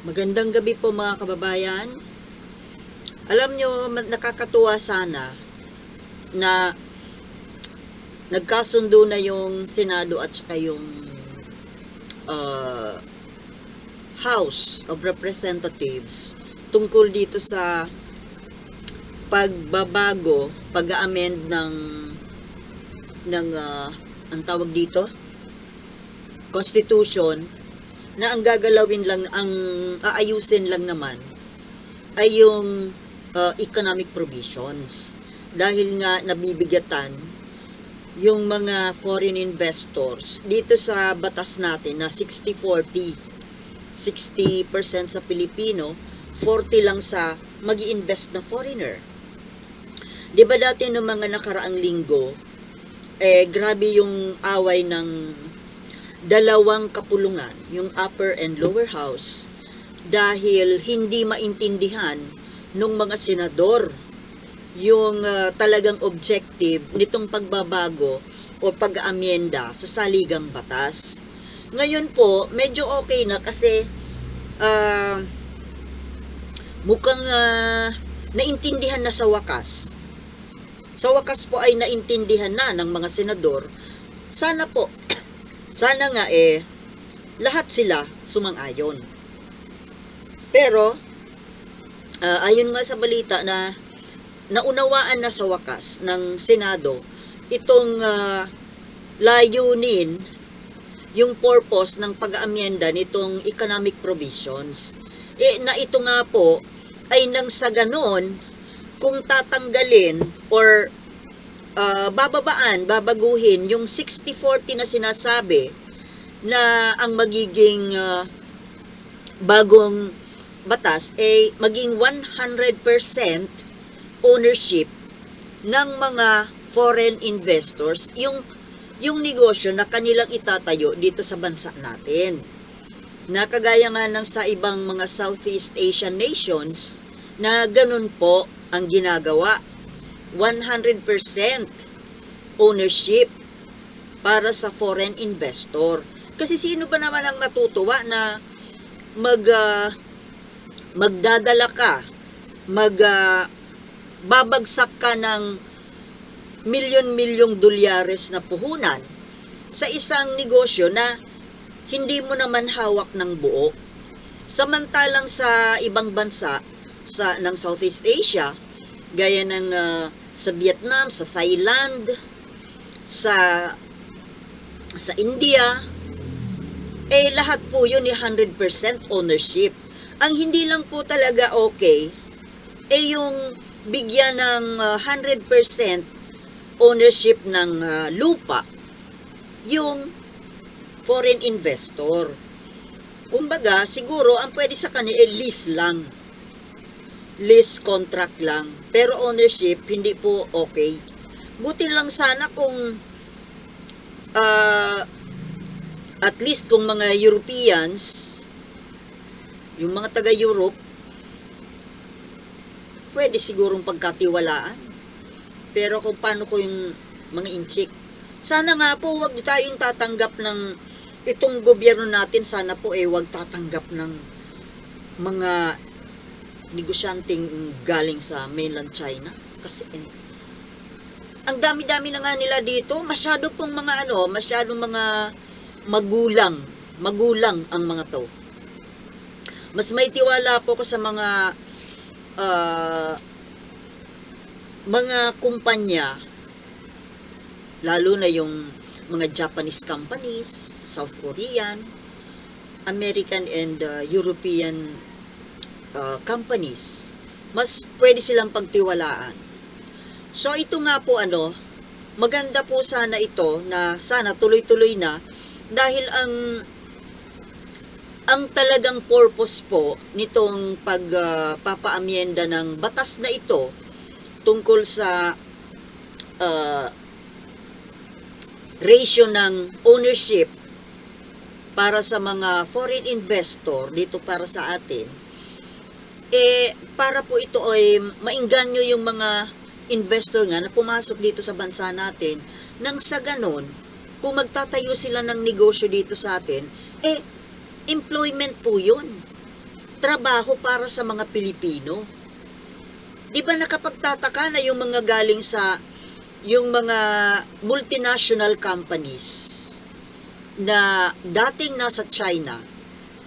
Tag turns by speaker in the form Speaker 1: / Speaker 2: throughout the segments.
Speaker 1: Magandang gabi po mga kababayan. Alam nyo, nakakatuwa sana na nagkasundo na yung Senado at saka yung uh, House of Representatives tungkol dito sa pagbabago, pag-amend ng ng uh, ang tawag dito Constitution na ang gagalawin lang ang aayusin lang naman ay yung uh, economic provisions. Dahil nga nabibigatan yung mga foreign investors dito sa batas natin na 60-40 60% sa Pilipino 40 lang sa mag invest na foreigner. Di ba dati noong mga nakaraang linggo eh grabe yung away ng dalawang kapulungan, yung upper and lower house, dahil hindi maintindihan nung mga senador yung ah, talagang objective nitong pagbabago o pag-amienda sa saligang batas. Ngayon po, medyo okay na kasi ah, mukhang ah, naintindihan na sa wakas. Sa wakas po ay naintindihan na ng mga senador. Sana po sana nga eh, lahat sila sumang-ayon. Pero, ah, ayon nga sa balita na naunawaan na sa wakas ng Senado itong ah, layunin, yung purpose ng pag-aamyenda nitong economic provisions. Eh, na ito nga po ay nang sa ganon, kung tatanggalin or ah, bababaan, babaguhin yung 60-40 na sinasabi na ang magiging ah, bagong batas ay maging 100% ownership ng mga foreign investors yung yung negosyo na kanilang itatayo dito sa bansa natin. Nakagaya nga ng sa ibang mga Southeast Asian nations na ganun po ang ginagawa 100% ownership para sa foreign investor. Kasi sino ba naman ang natutuwa na mag ah, magdadala ka, mag ah, babagsak ka ng milyon-milyong dolyares na puhunan sa isang negosyo na hindi mo naman hawak ng buo. Samantalang sa ibang bansa sa ng Southeast Asia, gaya ng ah, sa Vietnam, sa Thailand, sa sa India, eh lahat po yun ni 100% ownership. Ang hindi lang po talaga okay, eh yung bigyan ng ah, 100% ownership ng ah, lupa, yung foreign investor. Kumbaga, siguro ang pwede sa kanila eh, lease lang lease contract lang. Pero ownership, hindi po okay. Buti lang sana kung ah, at least kung mga Europeans, yung mga taga-Europe, pwede sigurong pagkatiwalaan. Pero kung paano ko yung mga inchik, sana nga po wag tayong tatanggap ng itong gobyerno natin, sana po eh wag tatanggap ng mga negosyanteng galing sa mainland China. Kasi eh, ang dami-dami na nga nila dito, masyado pong mga ano, masyadong mga magulang, magulang ang mga to. Mas may tiwala po ko sa mga ah, mga kumpanya, lalo na yung mga Japanese companies, South Korean, American and uh, European uh, companies, mas pwede silang pagtiwalaan. So ito nga po ano, maganda po sana ito na sana tuloy-tuloy na dahil ang ang talagang purpose po nitong pagpapaamyenda ng batas na ito tungkol sa uh, ratio ng ownership para sa mga foreign investor dito para sa atin eh para po ito ay mainganyo yung mga investor nga na pumasok dito sa bansa natin nang sa ganon kung magtatayo sila ng negosyo dito sa atin eh employment po yun trabaho para sa mga Pilipino. Di ba nakapagtataka na yung mga galing sa yung mga multinational companies na dating nasa China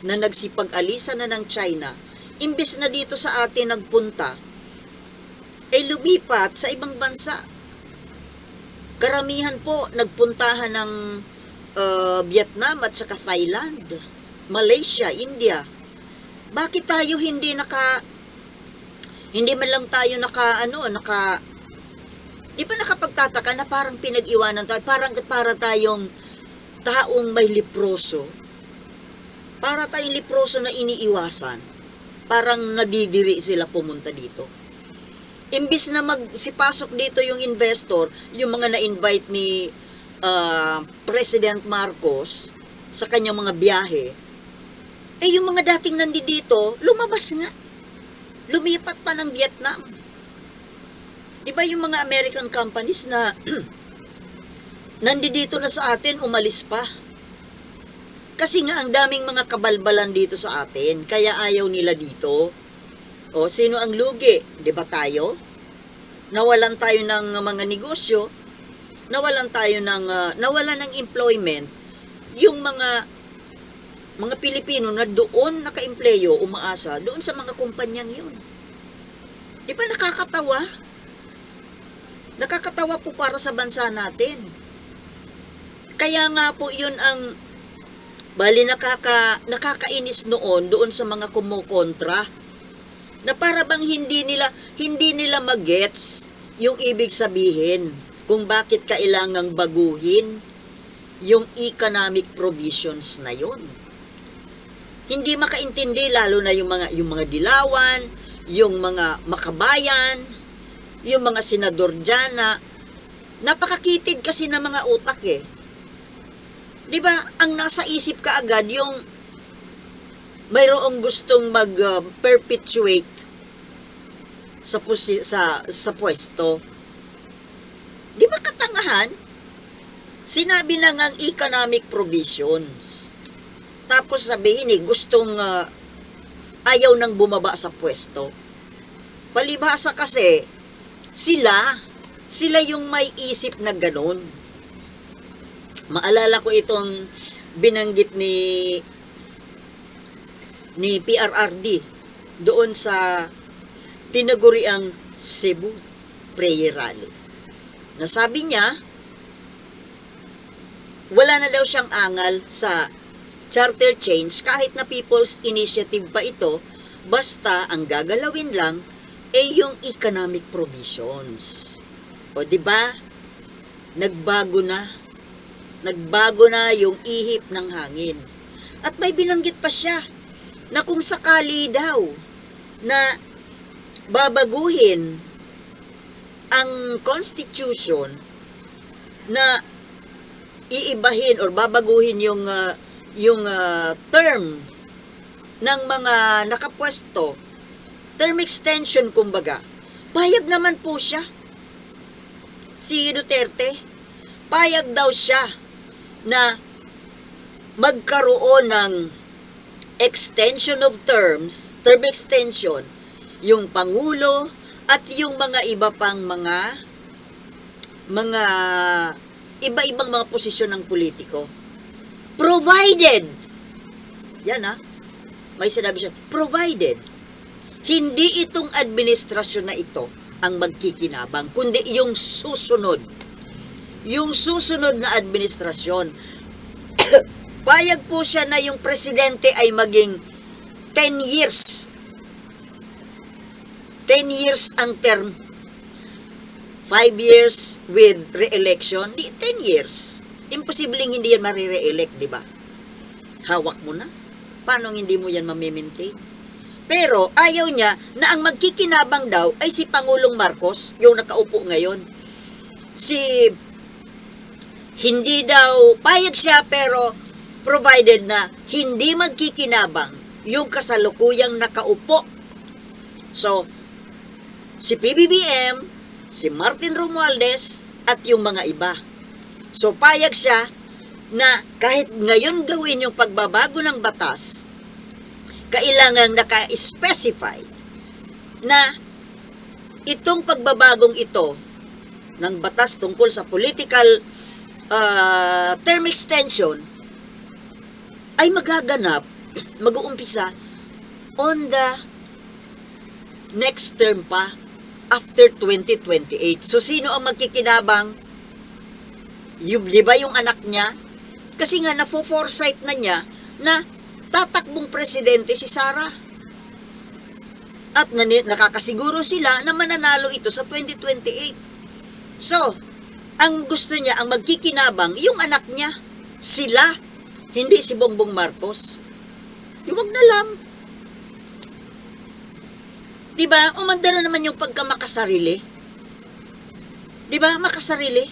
Speaker 1: na nagsipag-alisa na ng China imbes na dito sa atin nagpunta ay lumipat sa ibang bansa. Karamihan po nagpuntahan ng uh, Vietnam at saka Thailand, Malaysia, India. Bakit tayo hindi naka hindi man lang tayo naka ano, naka Di ba nakapagtataka na parang pinag-iwanan tayo, parang para tayong taong may leproso. Para tayong leproso na iniiwasan. Parang nadidiri sila pumunta dito. Imbis na magsipasok dito yung investor, yung mga na-invite ni uh, President Marcos sa kanyang mga biyahe, eh yung mga dating nandito, lumabas nga. Lumipat pa ng Vietnam. Di ba yung mga American companies na nandito na sa atin, umalis pa. Kasi nga ang daming mga kabalbalan dito sa atin, kaya ayaw nila dito. O, sino ang lugi? Di ba tayo? Nawalan tayo ng mga negosyo, nawalan tayo ng, uh, nawalan ng employment, yung mga mga Pilipino na doon naka-empleyo, umaasa, doon sa mga kumpanyang yun. Di ba nakakatawa? Nakakatawa po para sa bansa natin. Kaya nga po yun ang bali nakaka, nakakainis noon doon sa mga kumukontra na para bang hindi nila hindi nila magets yung ibig sabihin kung bakit kailangang baguhin yung economic provisions na yon. Hindi makaintindi lalo na yung mga yung mga dilawan, yung mga makabayan, yung mga senador dyan na napakakitid kasi ng mga utak eh. Di ba, ang nasa isip ka agad yung mayroong gustong mag-perpetuate sa, pusi, sa, sa pwesto. Di ba katangahan? Sinabi na nga economic provisions. Tapos sabihin eh, gustong uh, ayaw nang bumaba sa pwesto. Palibhasa kasi, sila, sila yung may isip na ganun. Maalala ko itong binanggit ni ni PRRD doon sa tinaguriang Cebu Prayer Rally. Nasabi niya, wala na daw siyang angal sa charter change kahit na People's Initiative pa ito, basta ang gagalawin lang eh yung economic provisions. O di ba? Nagbago na. Nagbago na yung ihip ng hangin. At may binanggit pa siya na kung sakali daw na babaguhin ang constitution na iibahin or babaguhin yung uh, yung uh, term ng mga nakapwesto term extension kumbaga, payag naman po siya. Si Duterte, payag daw siya na magkaroon ng extension of terms, term extension, yung Pangulo at yung mga iba pang mga mga iba-ibang mga posisyon ng politiko. Provided, yan ha, may sinabi siya, provided hindi itong administrasyon na ito ang magkikinabang, kundi yung susunod. Yung susunod na administrasyon. Payag po siya na yung presidente ay maging 10 years. 10 years ang term. 5 years with re-election. Di, 10 years. Imposibleng hindi yan marire-elect, di ba? Hawak mo na. Paano hindi mo yan mamimaintain? Pero ayaw niya na ang magkikinabang daw ay si Pangulong Marcos, yung nakaupo ngayon. Si hindi daw payag siya pero provided na hindi magkikinabang yung kasalukuyang nakaupo. So, si PBBM, si Martin Romualdez, at yung mga iba. So, payag siya na kahit ngayon gawin yung pagbabago ng batas, kailangang naka-specify na itong pagbabagong ito ng batas tungkol sa political uh, term extension ay magaganap, mag-uumpisa on the next term pa after 2028. So, sino ang magkikinabang? Yung, di ba yung anak niya? Kasi nga, nafo-foresight na niya na tatakbong presidente si Sara. At nakakasiguro sila na mananalo ito sa 2028. So, ang gusto niya, ang magkikinabang, yung anak niya, sila, hindi si Bongbong Marcos. Yung wag na lang. Diba? Umanda na naman yung pagkamakasarili. Diba? Makasarili.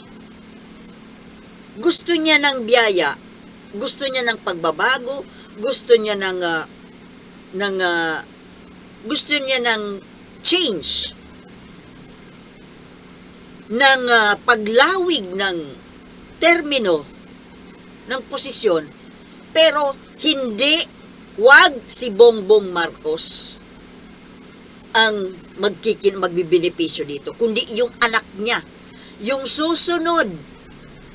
Speaker 1: Gusto niya ng biyaya. Gusto niya ng pagbabago. Gusto niya ng ah, ng ah, gusto niya ng change ng ah, paglawig ng termino ng posisyon pero hindi wag si Bongbong Marcos ang magkikin magbibenepisyo dito kundi yung anak niya yung susunod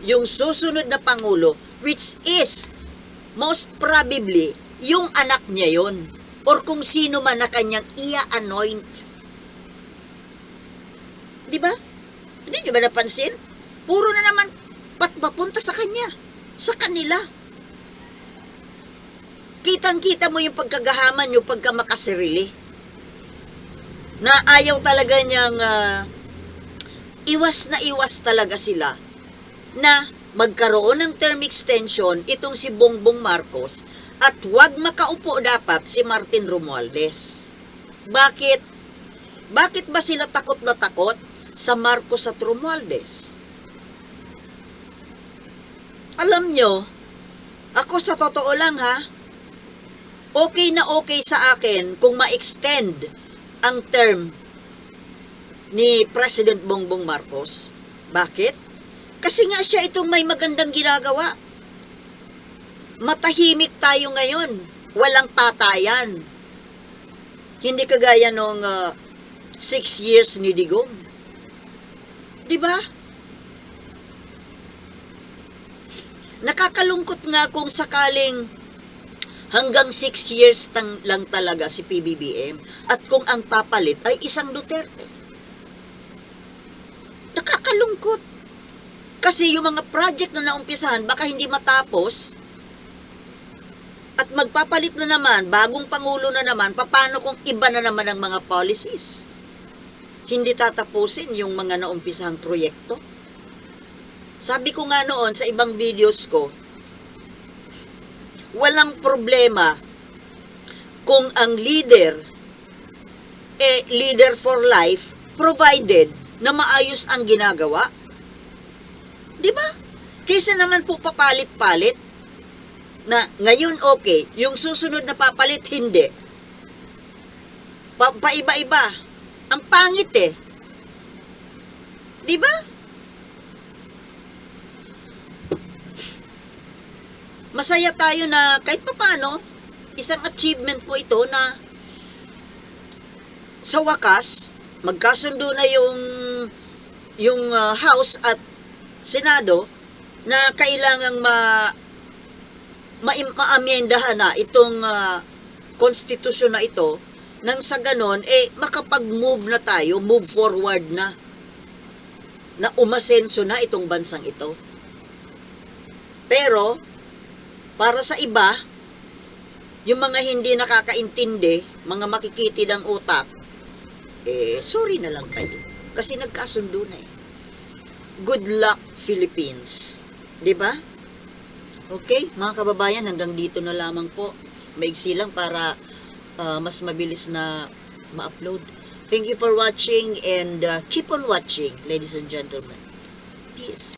Speaker 1: yung susunod na pangulo which is most probably yung anak niya yon or kung sino man na kanyang ia-anoint. Di ba? Hindi niyo ba napansin? Puro na naman pat papunta sa kanya. Sa kanila. Kitang-kita mo yung pagkagahaman, yung pagkamakasarili. Na ayaw talaga niyang ah, iwas na iwas talaga sila na magkaroon ng term extension itong si Bongbong Marcos at huwag makaupo dapat si Martin Romualdez. Bakit? Bakit ba sila takot na takot sa Marcos at Romualdez? Alam nyo, ako sa totoo lang ha, okay na okay sa akin kung ma-extend ang term ni President Bongbong Marcos. Bakit? Kasi nga siya itong may magandang ginagawa matahimik tayo ngayon. Walang patayan. Hindi kagaya nung uh, six years ni Digong. Di ba? Nakakalungkot nga kung sakaling hanggang six years tang lang talaga si PBBM at kung ang papalit ay isang Duterte. Nakakalungkot. Kasi yung mga project na naumpisahan baka hindi matapos at magpapalit na naman, bagong pangulo na naman, paano kung iba na naman ang mga policies? Hindi tatapusin yung mga naumpisahang proyekto? Sabi ko nga noon sa ibang videos ko, walang problema kung ang leader eh leader for life provided na maayos ang ginagawa. 'Di ba? Kaysa naman po papalit-palit na ngayon okay, yung susunod na papalit hindi. Pa paiba-iba. Ang pangit eh. 'Di ba? Masaya tayo na kahit papaano, isang achievement po ito na sa wakas, magkasundo na yung yung uh, House at Senado na kailangang ma ma- maamyendahan na itong uh, konstitusyon na ito nang sa ganon, eh, makapag-move na tayo, move forward na, na umasenso na itong bansang ito. Pero, para sa iba, yung mga hindi nakakaintindi, mga makikitid ang utak, eh, sorry na lang kayo. Kasi nagkasundo na eh. Good luck, Philippines. ba? Okay, mga kababayan, hanggang dito na lamang po. Maigsi lang para uh, mas mabilis na ma-upload. Thank you for watching and uh, keep on watching, ladies and gentlemen. Peace.